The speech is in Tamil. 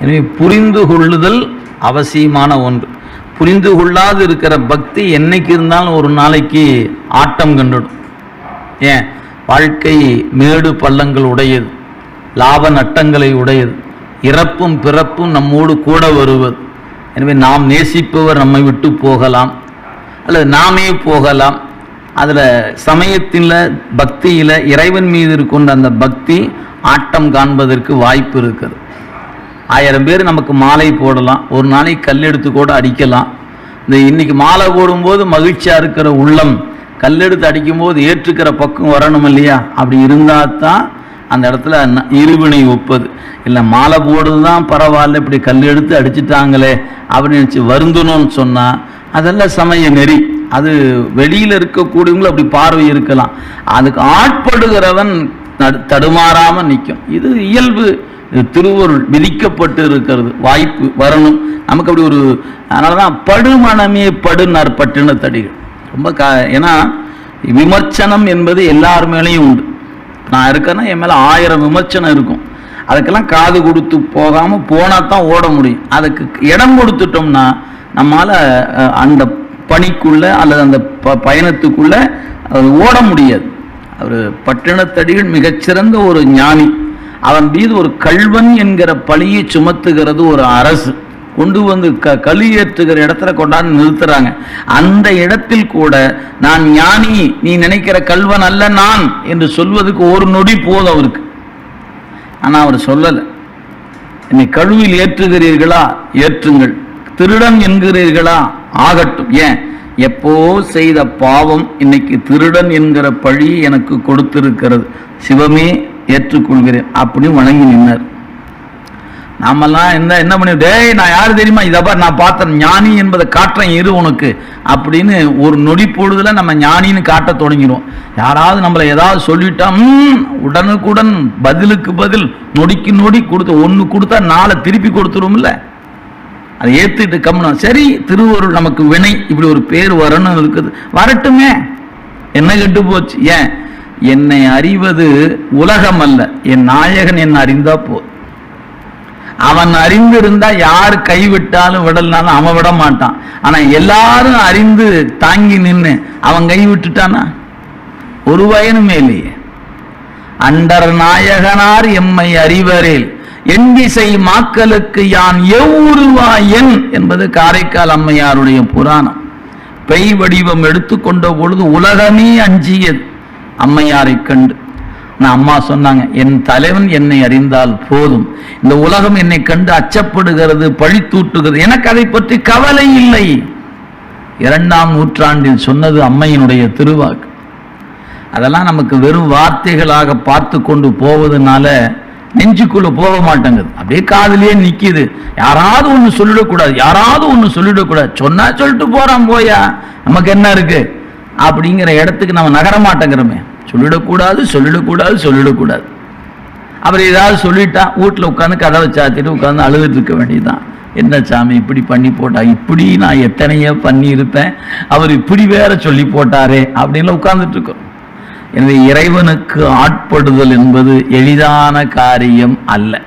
எனவே புரிந்து கொள்ளுதல் அவசியமான ஒன்று. புரிந்து கொள்ளாது இருக்கிற பக்தி என்னைக்கு இருந்தாலும் ஒரு நாளைக்கு ஆட்டம் கண்டுடும். ஏன்? வாழ்க்கை மேடு பள்ளங்கள் உடையது லாப நட்டங்களை உடையது இறப்பும் பிறப்பும் நம்மோடு கூட வருவது. எனவே நாம் நேசிப்பவர் நம்மை விட்டு போகலாம் அல்லது நாமே போகலாம். அதில் சமயத்தில் பக்தியில் இறைவன் மீது இருக்கின்ற அந்த பக்தி ஆட்டம் காண்பதற்கு வாய்ப்பு இருக்குது ஆயிரம் பேர் நமக்கு மாலை போடலாம். ஒரு நாளைக்கு கல் எடுத்து கூட அடிக்கலாம். இந்த இன்னைக்கு மாலை போடும்போது மகிழ்ச்சியாக இருக்கிற உள்ளம் கல்லெடுத்து அடிக்கும்போது ஏற்றுக்கிற பக்கம் வரணும் இல்லையா? அப்படி இருந்தால் தான் அந்த இடத்துல ந- இருவினை ஒப்பது. இல்லை மாலை போடுறது தான் பரவாயில்ல இப்படி கல் எடுத்து அடிச்சிட்டாங்களே அப்படின்னு நினச்சி வருந்தணும்னு சொன்னால் அதெல்லாம் சமய நெறி. அது வெளியில் இருக்கக்கூடியவங்களும் அப்படி பார்வை இருக்கலாம். அதுக்கு ஆட்படுகிறவன் தடுமாறாமல் நிற்கும் இது இயல்பு. திருவருள் விதிக்கப்பட்டு இருக்கிறது. வாய்ப்பு வரணும். நமக்கு அப்படி ஒரு அதனால தான் படுமனமே படுனார் பட்டின தடிகள் ரொம்ப கா ஏன்னா விமர்சனம் என்பது எல்லார் மேலேயும் உண்டு. நான் இருக்கேன்னா என் மேலே ஆயிரம் விமர்சனம் இருக்கும். அதுக்கெல்லாம் காது கொடுத்து போகாமல் போனால் தான் ஓட முடியும். அதுக்கு இடம் கொடுத்துட்டோம்னா நம்மால் அந்த பணிக்குள்ளே அல்லது அந்த ப பயணத்துக்குள்ளே அது ஓட முடியாது. அவர் பட்டினத்தடிகள் மிகச்சிறந்த ஒரு ஞானி. அவன் மீது ஒரு கள்வன் என்கிற பழியை சுமத்துகிறது ஒரு அரசு. கொண்டு வந்து க களி ஏற்றுகிற இடத்துல கொண்டாந்து நிறுத்துறாங்க. அந்த இடத்தில் கூட நான் ஞானி நீ நினைக்கிற கல்வன் அல்ல நான் என்று சொல்வதற்கு ஒரு நொடி போதும் அவருக்கு. ஆனால் அவர் சொல்லலை. என்னை கழுவில் ஏற்றுகிறீர்களா? ஏற்றுங்கள். திருடன் என்கிறீர்களா? ஆகட்டும். ஏன்? எப்போ செய்த பாவம் இன்னைக்கு திருடன் என்கிற பழி எனக்கு கொடுத்திருக்கிறது. சிவமே ஏற்றுக்கொள்கிறேன் அப்படி வணங்கி நின்னார். நாமெல்லாம் என்ன என்ன பண்ணி டேய் நான் யாரு தெரியுமா? இதப்பா நான் பார்த்தேன் ஞானி என்பதை காட்டுறேன் இரு உனக்கு அப்படின்னு ஒரு நொடி பொழுதில் நம்ம ஞானின்னு காட்ட தொடங்கிடுவோம். யாராவது நம்மளை ஏதாவது சொல்லிட்டா உடனுக்குடன் பதிலுக்கு பதில் நொடிக்கு நொடி கொடுத்து ஒன்று கொடுத்தா நாளை திருப்பி கொடுத்துருவோம்ல? அதை ஏற்றுட்டு கம்மணும் சரி திருவருள் நமக்கு வினை இப்படி ஒரு பேர் வரணும் இருக்குது. வரட்டுமே. என்ன கெட்டு போச்சு ஏன்? என்னை அறிவது உலகம் அல்ல என் நாயகன் என்ன அறிந்தா போதும் அவன் அறிந்திருந்தா யார் கைவிட்டாலும் விடலனாலும் அவன் விட மாட்டான். ஆனா எல்லாரும் அறிந்து தாங்கி நின்று அவன் கை விட்டுட்டானா? ஒரு பயனுமே இல்லையே. அண்டர் நாயகனார் எம்மை அறிவரேல். எண்திசை மாக்களுக்கு யான் எவ்வுருவாயன் என்பது காரைக்கால் அம்மையாருடைய புராணம். பெய் வடிவம் எடுத்துக்கொண்ட பொழுது உலகமே அஞ்சியது. அம்மையாரை கண்டு. நான் அம்மா சொன்னாங்க என் தலைவன் என்னை அறிந்தால் போதும். இந்த உலகம் என்னை கண்டு அச்சப்படுகிறது பழி தூட்டுகிறது. எனக்கு அதை பற்றி கவலை இல்லை. இரண்டாம் நூற்றாண்டில் சொன்னது அம்மையினுடைய திருவாக்கு. அதெல்லாம் நமக்கு வெறும் வார்த்தைகளாக பார்த்து கொண்டு போவதனால நெஞ்சுக்குள்ள போக மாட்டேங்குது. அப்படியே காதுலயே நிக்குது. யாராவது ஒன்று சொல்லிடக்கூடாது. யாராவது ஒன்று சொல்லிடக்கூடாது. சொன்னா சொல்லிட்டு போறான் போயா. நமக்கு என்ன இருக்கு? அப்படிங்கிற இடத்துக்கு நம்ம நகர மாட்டேங்கிறோமே. சொல்லிடக்கூடாது சொல்லிடக்கூடாது சொல்லிடக்கூடாது. அவர் ஏதாவது சொல்லிட்டா வீட்டில் உட்காந்து கதவை சாத்திட்டு உட்காந்து அழுதுட்டு இருக்க வேண்டியதுதான். என்ன சாமி இப்படி பண்ணி போட்டா இப்படி நான் எத்தனையோ பண்ணியிருப்பேன் அவர் இப்படி வேற சொல்லி போட்டாரே அப்படின்னு உட்கார்ந்துட்டு இருக்கோம். எனவே இறைவனுக்கு ஆட்படுதல் என்பது எளிதான காரியம் அல்ல.